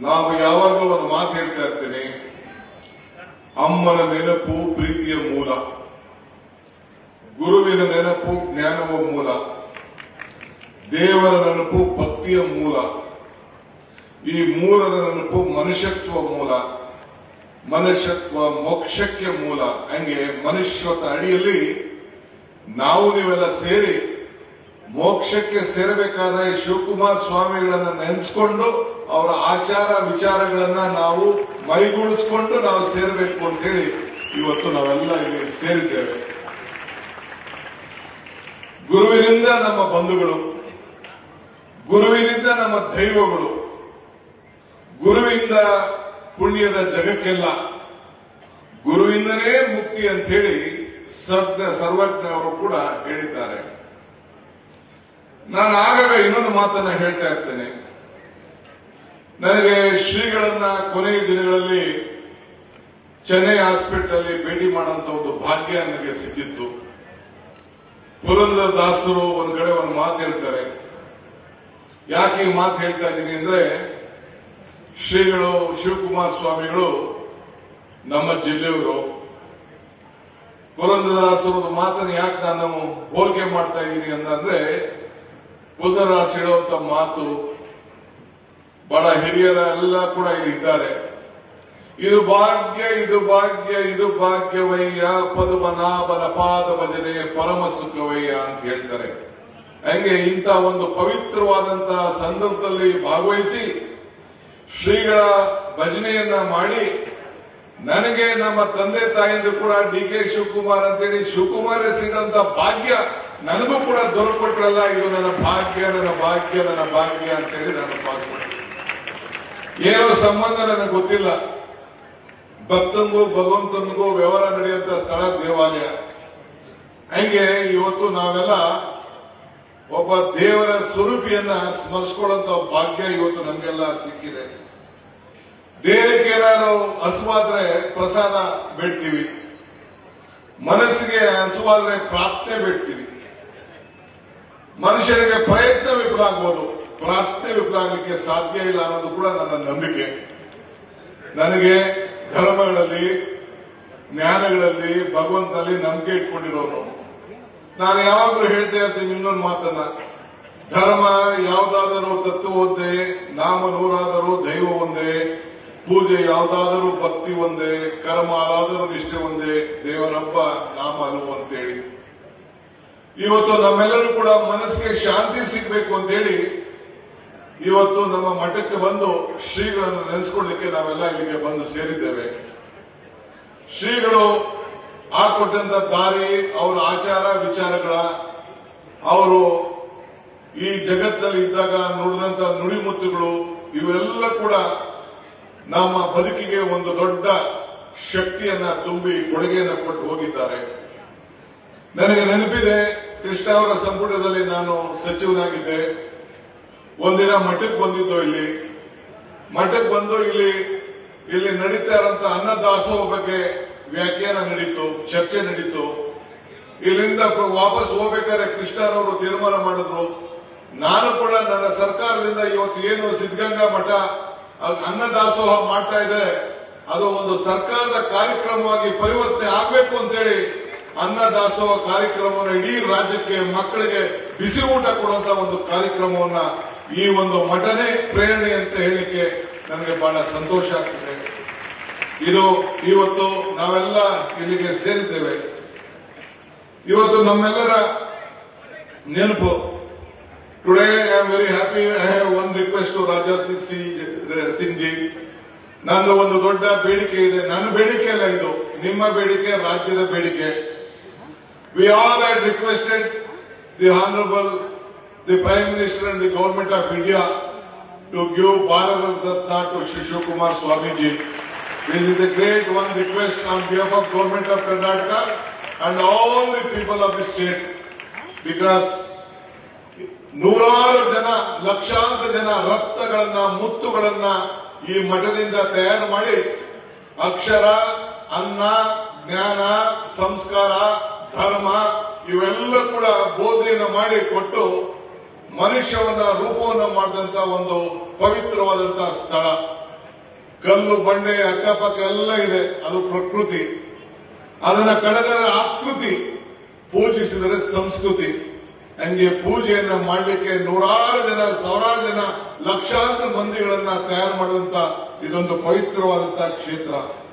ನಾವು ಯಾವಾಗಲೂ ಒಂದು ಮಾತು ಹೇಳ್ತಾ ಇರ್ತೇನೆ. ಅಮ್ಮನ ನೆನಪು ಪ್ರೀತಿಯ ಮೂಲ. ಗುರುವಿನ ನೆನಪು ಜ್ಞಾನವ ಮೂಲ. ದೇವರ ನೆನಪು ಭಕ್ತಿಯ ಮೂಲ. ಈ ಮೂರರ ನೆನಪು ಮನುಷ್ಯತ್ವ ಮೂಲ. ಮನುಷ್ಯತ್ವ ಮೋಕ್ಷಕ್ಕೆ ಮೂಲ. ಹಂಗೆ ಮನುಷ್ಯತ್ವ ಅಡಿಯಲ್ಲಿ ನಾವು ನೀವೆಲ್ಲ ಸೇರಿ ಮೋಕ್ಷಕ್ಕೆ ಸೇರಬೇಕಾದ್ರೆ ಶಿವಕುಮಾರ್ ಸ್ವಾಮಿಗಳನ್ನ ನೆನೆಸ್ಕೊಂಡು ಅವರ ಆಚಾರ ವಿಚಾರಗಳನ್ನ ನಾವು ಮೈಗೂಡಿಸ್ಕೊಂಡು ನಾವು ಸೇರಬೇಕು ಅಂತ ಹೇಳಿ ಇವತ್ತು ನಾವೆಲ್ಲ ಇಲ್ಲಿ ಸೇರಿದ್ದೇವೆ. ಗುರುವಿನಿಂದ ನಮ್ಮ ಬಂಧುಗಳು, ಗುರುವಿನಿಂದ ನಮ್ಮ ದೈವಗಳು, ಗುರುವಿಂದ ಪುಣ್ಯದ ಜಗಕ್ಕೆಲ್ಲ, ಗುರುವಿಂದನೇ ಮುಕ್ತಿ ಅಂತ ಹೇಳಿ ಸರ್ವ ಸರ್ವಜ್ಞ ಅವರು ಕೂಡ ಹೇಳಿದ್ದಾರೆ. ನಾನು ಆಗಾಗ ಇನ್ನೊಂದು ಮಾತನ್ನ ಹೇಳ್ತಾ ಇರ್ತೇನೆ. ನನಗೆ ಶ್ರೀಗಳನ್ನ ಕೊನೆಯ ದಿನಗಳಲ್ಲಿ ಚೆನ್ನೈ ಹಾಸ್ಪಿಟಲ್ ಭೇಟಿ ಮಾಡುವಂತ ಒಂದು ಭಾಗ್ಯ ನನಗೆ ಸಿಕ್ಕಿತ್ತು. ಪುರಂದರ ದಾಸರು ಒಂದ್ ಕಡೆ ಒಂದು ಮಾತು ಹೇಳ್ತಾರೆ. ಯಾಕೆ ಈ ಮಾತು ಹೇಳ್ತಾ ಇದ್ದೀನಿ ಅಂದ್ರೆ, ಶ್ರೀಗಳು, ಶಿವಕುಮಾರ್ ಸ್ವಾಮಿಗಳು ನಮ್ಮ ಜಿಲ್ಲೆಯವರು. ಪುರಂದರದಾಸರು ಮಾತನ್ನು ಯಾಕೆ ನಾನು ಹೋಲಿಕೆ ಮಾಡ್ತಾ ಇದ್ದೀನಿ ಅಂತಂದ್ರೆ ಪುರಂದರದಾಸ್ ಹೇಳುವಂತ ಮಾತು ಬಹಳ ಹಿರಿಯರ ಎಲ್ಲ ಕೂಡ ಇಲ್ಲಿ ಇದ್ದಾರೆ ಇದು ಭಾಗ್ಯ ಇದು ಭಾಗ್ಯ, ಇದು ಭಾಗ್ಯವಯ್ಯ, ಪದ್ಮನಾಭನ ಪಾದ ಭಜನೆ ಪರಮ ಸುಖವಯ್ಯ ಅಂತ ಹೇಳ್ತಾರೆ. ಹಂಗೆ ಇಂಥ ಒಂದು ಪವಿತ್ರವಾದಂತಹ ಸಂದರ್ಭದಲ್ಲಿ ಭಾಗವಹಿಸಿ ಶ್ರೀಗಳ ಭಜನೆಯನ್ನ ಮಾಡಿ ನನಗೆ ನಮ್ಮ ತಂದೆ ತಾಯಿಂದ ಕೂಡ ಡಿ ಕೆ ಶಿವಕುಮಾರ್ ಅಂತೇಳಿ ಶಿವಕುಮಾರ್ ಸಿಗಂತ ಭಾಗ್ಯ ನನಗೂ ಕೂಡ ದೊರಕೊಟ್ರಲ್ಲ. ಇದು ನನ್ನ ಭಾಗ್ಯ ನನ್ನ ಭಾಗ್ಯ ನನ್ನ ಭಾಗ್ಯ ಅಂತೇಳಿ ನಾನು ಭಾಗ್ಯ. ಏನೋ ಸಂಬಂಧ ನನಗೆ ಗೊತ್ತಿಲ್ಲ. ಭಕ್ತನಿಗೂ ಭಗವಂತನಿಗೂ ವ್ಯವಹಾರ ನಡೆಯುವಂತ ಸ್ಥಳ ದೇವಾಲಯ. ಹಂಗೆ ಇವತ್ತು ನಾವೆಲ್ಲ ಒಬ್ಬ ದೇವರ ಸ್ವರೂಪಿಯನ್ನ ಸ್ಮರಿಸ್ಕೊಳ್ಳುವಂತ ಭಾಗ್ಯ ಇವತ್ತು ನಮಗೆಲ್ಲ ಸಿಕ್ಕಿದೆ. ದೇಹಕ್ಕೆ ಏನಾದ್ರು ಹಸುವಾದ್ರೆ ಪ್ರಸಾದ ಬಿಡ್ತೀವಿ. ಮನಸ್ಸಿಗೆ ಹಸುವಾದ್ರೆ ಪ್ರಾರ್ಥನೆ ಬಿಡ್ತೀವಿ. ಮನುಷ್ಯನಿಗೆ ಪ್ರಯತ್ನ ವಿಫಲ ಆಗ್ಬೋದು. ಪ್ರಾರ್ಥನೆ ವಿಫಲ ಸಾಧ್ಯ ಇಲ್ಲ ಅನ್ನೋದು ಕೂಡ ನನ್ನ ನಂಬಿಕೆ. ನನಗೆ ಧರ್ಮಗಳಲ್ಲಿ, ಜ್ಞಾನಗಳಲ್ಲಿ, ಭಗವಂತನಲ್ಲಿ ನಂಬಿಕೆ ಇಟ್ಕೊಂಡಿರೋರು. ನಾನು ಯಾವಾಗಲೂ ಹೇಳ್ತಾ ಇರ್ತೀನಿ ಇನ್ನೊಂದು ಮಾತನ್ನ. ಧರ್ಮ ಯಾವುದಾದರೂ ತತ್ವ ಒಂದೇ, ನಾಮ ನೂರಾದರೂ ದೈವ ಒಂದೇ, ಪೂಜೆ ಯಾವುದಾದರೂ ಭಕ್ತಿ ಒಂದೇ, ಕರ್ಮ ಆದರೂ ನಿಷ್ಠೆ ಒಂದೇ ದೇವರಬ್ಬ ನಾಮ ಅನುವು ಅಂತೇಳಿ. ಇವತ್ತು ನಮ್ಮೆಲ್ಲರೂ ಕೂಡ ಮನಸ್ಸಿಗೆ ಶಾಂತಿ ಸಿಗಬೇಕು ಅಂತೇಳಿ ಇವತ್ತು ನಮ್ಮ ಮಠಕ್ಕೆ ಬಂದು ಶ್ರೀಗಳನ್ನು ನೆನೆಸ್ಕೊಳ್ಳಿಕ್ಕೆ ನಾವೆಲ್ಲ ಇಲ್ಲಿಗೆ ಬಂದು ಸೇರಿದ್ದೇವೆ. ಶ್ರೀಗಳು ಹಾಕೊಟ್ಟಂತ ದಾರಿ, ಅವರ ಆಚಾರ, ವಿಚಾರಗಳ, ಅವರು ಈ ಜಗತ್ತಲ್ಲಿ ಇದ್ದಾಗ ನುಡಿದಂತ ನುಡಿಮುತ್ತುಗಳು, ಇವೆಲ್ಲ ಕೂಡ ನಮ್ಮ ಬದುಕಿಗೆ ಒಂದು ದೊಡ್ಡ ಶಕ್ತಿಯನ್ನ ತುಂಬಿ ಕೊಡುಗೆಯನ್ನು ಕೊಟ್ಟು ಹೋಗಿದ್ದಾರೆ. ನನಗೆ ನೆನಪಿದೆ, ಕೃಷ್ಣ ಅವರ ಸಂಪುಟದಲ್ಲಿ ನಾನು ಸಚಿವನಾಗಿದ್ದೆ. ಒಂದಿನ ಮಠಕ್ಕೆ ಬಂದಿದ್ದು ಇಲ್ಲಿ? ಮಠಕ್ಕೆ ಬಂದು ಇಲ್ಲಿ ಇಲ್ಲಿ ನಡೀತಾ ಇರೋಂತ ಅನ್ನದಾಸೋಹ ಬಗ್ಗೆ ವ್ಯಾಖ್ಯಾನ ನಡೀತು, ಚರ್ಚೆ ನಡೀತು. ಇಲ್ಲಿಂದ ವಾಪಸ್ ಹೋಗ್ಬೇಕಾದ್ರೆ ಕೃಷ್ಣರವರು ತೀರ್ಮಾನ ಮಾಡಿದ್ರು. ನಾನು ಕೂಡ ನನ್ನ ಸರ್ಕಾರದಿಂದ ಇವತ್ತು ಏನು ಸಿದ್ಧಗಂಗಾ ಮಠ ಅನ್ನದಾಸೋಹ ಮಾಡ್ತಾ ಇದ್ರೆ ಅದು ಒಂದು ಸರ್ಕಾರದ ಕಾರ್ಯಕ್ರಮವಾಗಿ ಪರಿವರ್ತನೆ ಆಗಬೇಕು ಅಂತೇಳಿ ಅನ್ನದಾಸೋಹ ಕಾರ್ಯಕ್ರಮವನ್ನು ಇಡೀ ರಾಜ್ಯಕ್ಕೆ ಮಕ್ಕಳಿಗೆ ಬಿಸಿ ಊಟ ಕೊಡುವಂತ ಒಂದು ಕಾರ್ಯಕ್ರಮವನ್ನ ಈ ಒಂದು ಮಠನೇ ಪ್ರೇರಣೆ ಅಂತ ಹೇಳಿಕ್ಕೆ ನನಗೆ ಬಹಳ ಸಂತೋಷ ಆಗ್ತದೆ. ಇದು ಇವತ್ತು ನಾವೆಲ್ಲ ಇಲ್ಲಿಗೆ ಸೇರಿದ್ದೇವೆ. ಇವತ್ತು ನಮ್ಮೆಲ್ಲರ ನೆನಪು. Today I am very happy I have one request to Raja Singh ji ನಂದು ಒಂದು ದೊಡ್ಡ ಬೇಡಿಕೆ ಇದೆ. ನನ್ನ ಬೇಡಿಕೆ ಅಲ್ಲ ಇದು. ನಿಮ್ಮ ಬೇಡಿಕೆ, ರಾಜ್ಯದ ಬೇಡಿಕೆ. We all had requested the honourable the prime minister and the government of India to give Bharat Ratna to Shivakumar Swamiji This is a great one request on behalf of government of Karnataka and all the people of the state because ನೂರಾರು ಜನ, ಲಕ್ಷಾಂತರ ಜನ ರತ್ನಗಳನ್ನ ಮುತ್ತುಗಳನ್ನ ಈ ಮಠದಿಂದ ತಯಾರು ಮಾಡಿ ಅಕ್ಷರ, ಅನ್ನ, ಜ್ಞಾನ, ಸಂಸ್ಕಾರ, ಧರ್ಮ ಇವೆಲ್ಲ ಕೂಡ ಬೋಧನೆಯನ್ನು ಮಾಡಿ ಕೊಟ್ಟು ಮನುಷ್ಯವನ್ನ ರೂಪವನ್ನ ಮಾಡಿದಂತ ಒಂದು ಪವಿತ್ರವಾದಂತಹ ಸ್ಥಳ. ಕಲ್ಲು, ಬಂಡೆ, ಅಕ್ಕಪಕ್ಕ ಎಲ್ಲ ಇದೆ. ಅದು ಪ್ರಕೃತಿ. ಅದನ್ನ ಕಡೆದರೆ ಆಕೃತಿ ಪೂಜಿಸಿದರೆ ಸಂಸ್ಕೃತಿ. ಹಂಗೆ ಪೂಜೆಯನ್ನ ಮಾಡಲಿಕ್ಕೆ ನೂರಾರು ಜನ, ಸಾವಿರಾರು ಜನ ಲಕ್ಷಾಂತರ ಮಂದಿಗಳನ್ನ ತಯಾರು ಮಾಡಿದಂತ ಇದೊಂದು ಪವಿತ್ರವಾದಂತಹ ಕ್ಷೇತ್ರ.